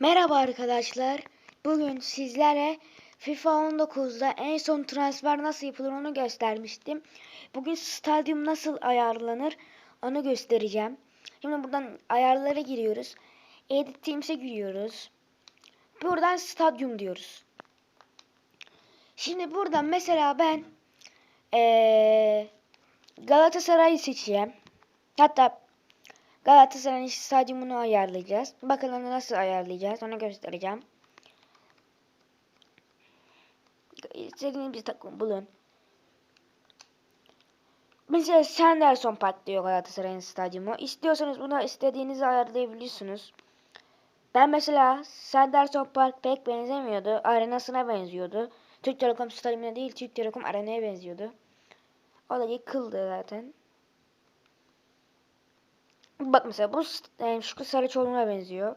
Merhaba arkadaşlar. Bugün sizlere FIFA 19'da en son transfer nasıl yapılır onu göstermiştim. Bugün stadyum nasıl ayarlanır onu göstereceğim. Şimdi buradan ayarlara giriyoruz. Edit Teams'e giriyoruz. Buradan stadyum diyoruz. Şimdi buradan mesela ben eee Galatasaray'ı seçeceğim. Hatta Galatasaray'ın stadyumunu ayarlayacağız. Bakın onu nasıl ayarlayacağız onu göstereceğim. İstediğiniz bir takım bulun. Mesela Sanderson Park diyor Galatasaray'ın stadyumu. İstiyorsanız buna istediğinizi ayarlayabilirsiniz. Ben mesela Sanderson Park pek benzemiyordu. Arenasına benziyordu. Türk Telekom stadyumuna değil Türk Telekom arenaya benziyordu. O da yıkıldı zaten. Bak mesela bu yani Şükrü Saraçoğlu'na benziyor.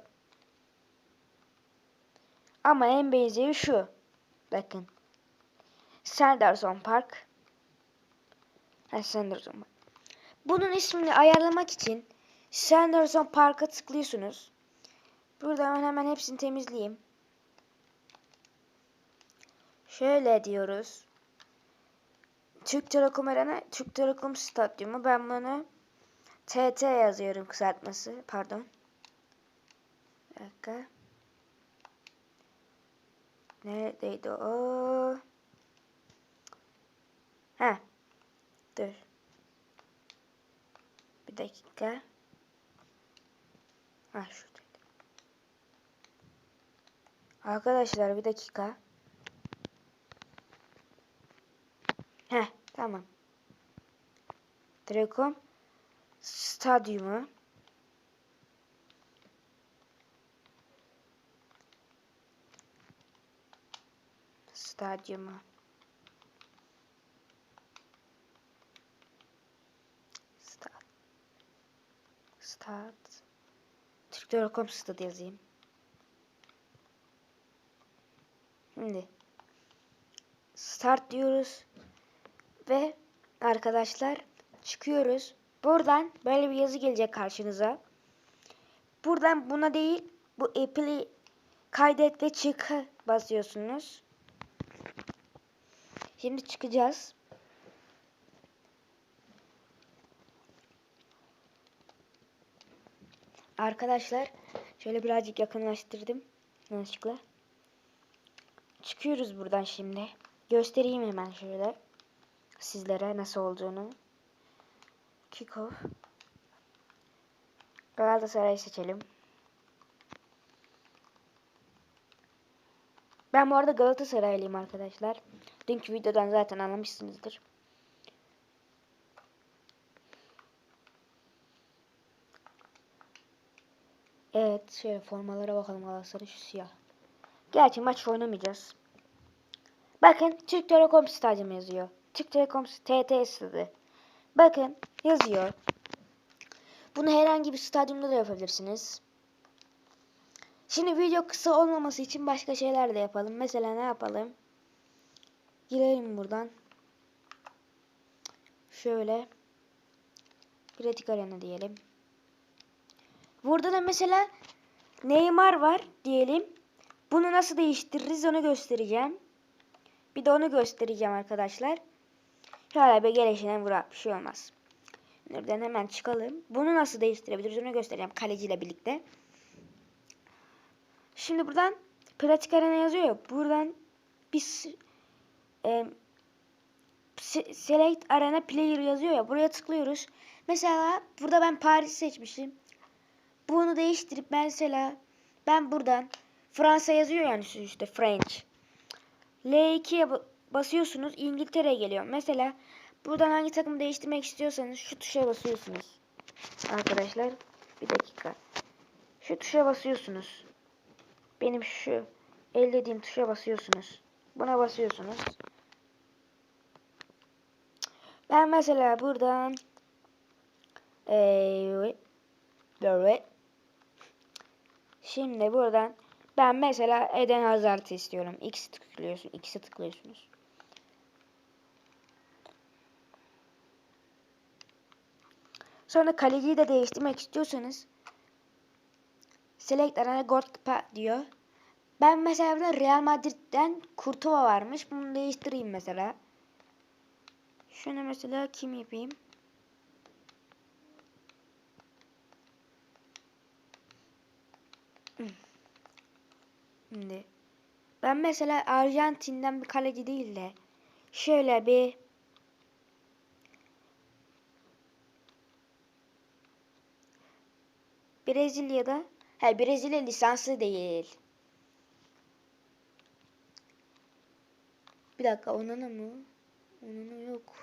Ama en benzeri şu. Bakın. Sanderson Park. Ha, Sanderson Park. Bunun ismini ayarlamak için Sanderson Park'a tıklıyorsunuz. Burada hemen hemen hepsini temizleyeyim. Şöyle diyoruz. Türk Telekom Arena, Türk Telekom Stadyumu. Ben bunu TT yazıyorum kısaltması. Pardon. Bir dakika. Neredeydi o? Ha. Dur. Bir dakika. Ha şuradaydı. Arkadaşlar bir dakika. Heh tamam. Telekom stadyumu stadyumu Stad Stad Türk Telekom Stadı yazayım. Şimdi start diyoruz ve arkadaşlar çıkıyoruz. Buradan böyle bir yazı gelecek karşınıza. Buradan buna değil bu app'i kaydet ve çık basıyorsunuz. Şimdi çıkacağız. Arkadaşlar şöyle birazcık yakınlaştırdım. Yanlışlıkla. Çıkıyoruz buradan şimdi. Göstereyim hemen şöyle sizlere nasıl olduğunu. Kickoff. Galatasaray'ı seçelim. Ben bu arada Galatasaraylıyım arkadaşlar. Dünkü videodan zaten anlamışsınızdır. Evet şöyle formalara bakalım Galatasaray şu siyah. Gerçi maç oynamayacağız. Bakın Türk Telekom Stadyumu yazıyor. Türk Telekom TT Stadı. Bakın yazıyor. Bunu herhangi bir stadyumda da yapabilirsiniz. Şimdi video kısa olmaması için başka şeyler de yapalım. Mesela ne yapalım? Girelim buradan. Şöyle. Pratik arena diyelim. Burada da mesela Neymar var diyelim. Bunu nasıl değiştiririz onu göstereceğim. Bir de onu göstereceğim arkadaşlar. Bir gelişine vurar bir şey olmaz. Buradan hemen çıkalım. Bunu nasıl değiştirebiliriz onu göstereceğim kaleciyle birlikte. Şimdi buradan pratik arena yazıyor ya. Buradan biz e, select arena player yazıyor ya. Buraya tıklıyoruz. Mesela burada ben Paris seçmişim. Bunu değiştirip mesela ben buradan Fransa yazıyor yani işte French. L2'ye basıyorsunuz İngiltere geliyor. Mesela buradan hangi takımı değiştirmek istiyorsanız şu tuşa basıyorsunuz. Arkadaşlar bir dakika. Şu tuşa basıyorsunuz. Benim şu ellediğim tuşa basıyorsunuz. Buna basıyorsunuz. Ben mesela buradan evet evet Şimdi buradan ben mesela Eden Hazard'ı istiyorum. X tıklıyorsun, X'e tıklıyorsunuz. Sonra kaleciyi de değiştirmek istiyorsanız Select arana Goalkeeper diyor. Ben mesela burada Real Madrid'den Courtois varmış. Bunu değiştireyim mesela. Şunu mesela kim yapayım? Hmm. Şimdi ben mesela Arjantin'den bir kaleci değil de şöyle bir Brezilya'da he Brezilya lisanslı değil. Bir dakika Onana mı? Onana yok.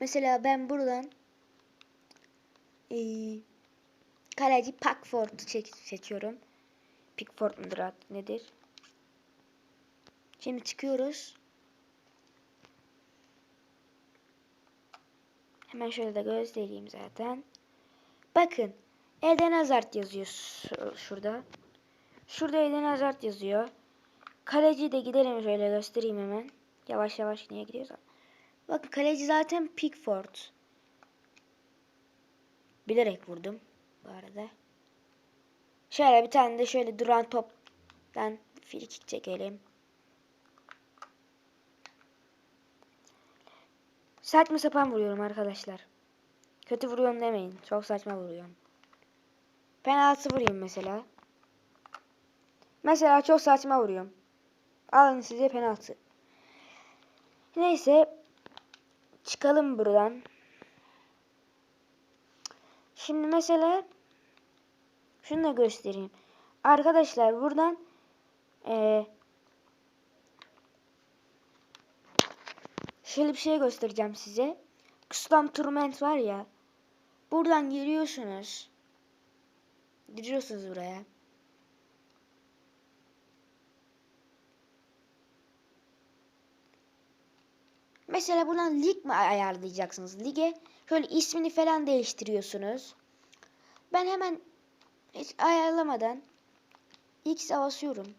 Mesela ben buradan eee kaleci Pickford'u seçiyorum. Pickford mudur nedir? Şimdi çıkıyoruz. Hemen şöyle de göstereyim zaten. Bakın. Eden Hazard yazıyor şu- şurada. Şurada Eden Hazard yazıyor. Kaleci de gidelim şöyle göstereyim hemen. Yavaş yavaş niye gidiyorsa. Bakın kaleci zaten Pickford. Bilerek vurdum bu arada. Şöyle bir tane de şöyle duran toptan free kick çekelim. Saçma sapan vuruyorum arkadaşlar. Kötü vuruyorum demeyin. Çok saçma vuruyorum. Penaltı vurayım mesela. Mesela çok saçma vuruyorum. Alın size penaltı. Neyse. Çıkalım buradan. Şimdi mesela şunu da göstereyim. Arkadaşlar buradan eee şöyle bir şey göstereceğim size. Custom Tournament var ya. Buradan giriyorsunuz. Giriyorsunuz buraya. Mesela buradan lig mi ayarlayacaksınız? Lige şöyle ismini falan değiştiriyorsunuz. Ben hemen hiç ayarlamadan X'e basıyorum.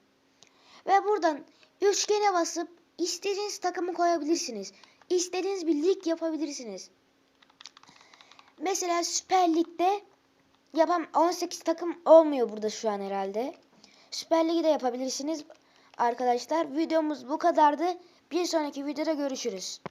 Ve buradan üçgene basıp istediğiniz takımı koyabilirsiniz. İstediğiniz bir lig yapabilirsiniz. Mesela Süper Lig'de yapam 18 takım olmuyor burada şu an herhalde. Süper Lig'i de yapabilirsiniz arkadaşlar. Videomuz bu kadardı. Bir sonraki videoda görüşürüz.